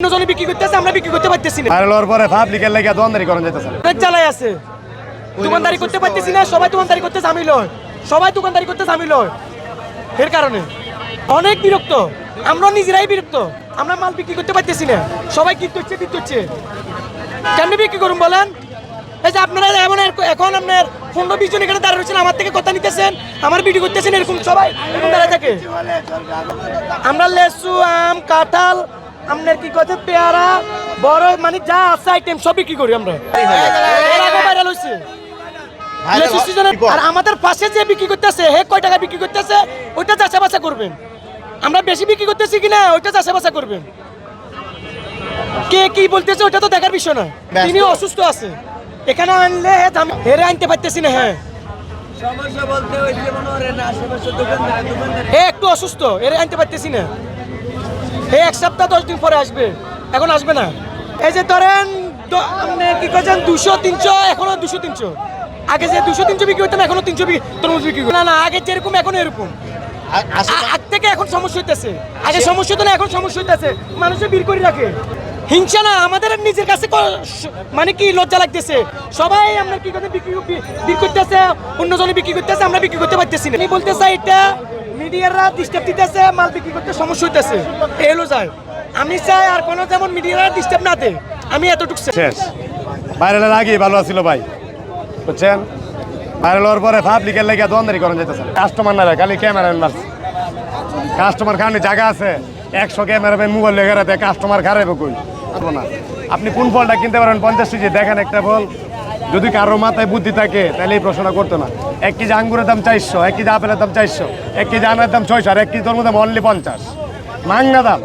অন্যজনে বিক্রি করতেছে আমরা বিক্রি করতে পারতেছি না। ভাইরাল হওয়ার পরে পাবলিকের লেগে দোকানদারি করেন যেতেছে অনেক জ্বালাই আছে। দোকানদারি করতে পারতেছি না সবাই দোকানদারি করতে হয় সবাই দোকানদারি করতে হয় এর কারণে। অনেক বিরক্ত। আমরা নিজেরাই বিরক্ত। আমরা মাল বিক্রি করতে পারতেছি না। সবাই কিনতে হচ্ছে দিতে হচ্ছে। কেমনি বিক্রি করুন বলেন? এই যে আপনারা এমন এখন আপনার পনেরো বিশ জন এখানে দাঁড়িয়ে রয়েছেন আমার থেকে কথা নিতেছেন আমার ভিডিও করতেছেন এরকম সবাই এরকম দাঁড়ায় থাকে। আমরা লেসু আম কাঁঠাল আপনার কি কথা পেয়ারা বড় মানে যা আছে আইটেম সব বিক্রি করি আমরা। ভাইরাল হয়েছে আর আমাদের পাশে যে বিক্রি করতেছে হে কয় টাকা বিক্রি করতেছে ওইটা চাষা বাসা করবেন। আমরা বেশি বিক্রি করতেছি কিনা ওইটা চাষা বাসা করবেন। কে কি বলতেছে ওটা তো দেখার বিষয় না তিনি অসুস্থ আছে। এখানে আনলে হে হেরে আনতে পারতেছি না হ্যাঁ। সমস্যা বলতে ওই যে মনে হয় না আশেপাশে দোকানদার দোকানদার। হে একটু অসুস্থ এর আনতে পারতেছি না। হে এক সপ্তাহ দশ দিন পরে আসবে। এখন আসবে না। এই যে ধরেন আপনি কি করছেন দুশো তিনশো এখনও দুশো তিনশো। আগে যে দুশো তিনশো বিক্রি করতাম এখনও তিনশো তরমুজ বিক্রি না না আগে যেরকম এখন এরকম। আগ থেকে এখন সমস্যা হইতেছে। আগে সমস্যা তো না এখন সমস্যা হইতেছে। মানুষে বীর করে রাখে। হিংসা না আমাদের নিজের কাছে মানে কি লজ্জা লাগতেছে। সবাই আমরা কি করতে বিক্রি বিক্রি করতেছে অন্যজনে বিক্রি করতেছে আমরা বিক্রি করতে পারতেছি না। আমি বলতে চাই এটা মিডিয়ারা ডিস্টার্ব দিতেছে, মাল বিক্রি করতে সমস্যা হইতেছে। এলো যায়। আমি চাই আর কোনো যেমন মিডিয়ারা ডিস্টার্ব না দে আমি এতটুকু। শেষ। ভাইরালের আগেই ভালো ছিল ভাই। বুঝছেন? ভাইরাল হওয়ার পরে পাবলিকের লেগে দোকানদারি করেন যেতেছে কাস্টমার না। খালি ক্যামেরাম্যান মারছে। কাস্টমার খানি জায়গা আছে। একশো ক্যামেরাম্যান মোবাইল লেগে রাখে কাস্টমার খারাপ কই? না। আপনি কোন ফলটা কিনতে পারেন পঞ্চাশ কেজি, দেখেন একটা ফল। যদি কারও মাথায় বুদ্ধি থাকে, তাহলে এই প্রশ্নটা করতো না। এক কেজি আঙ্গুরের দাম চারশো, এক কেজি আপেলের দাম চারশো, এক কেজি আনার দাম ছয়শো, আর এক কেজি তোর মধ্যে অনলি পঞ্চাশ। মাংনা দাম।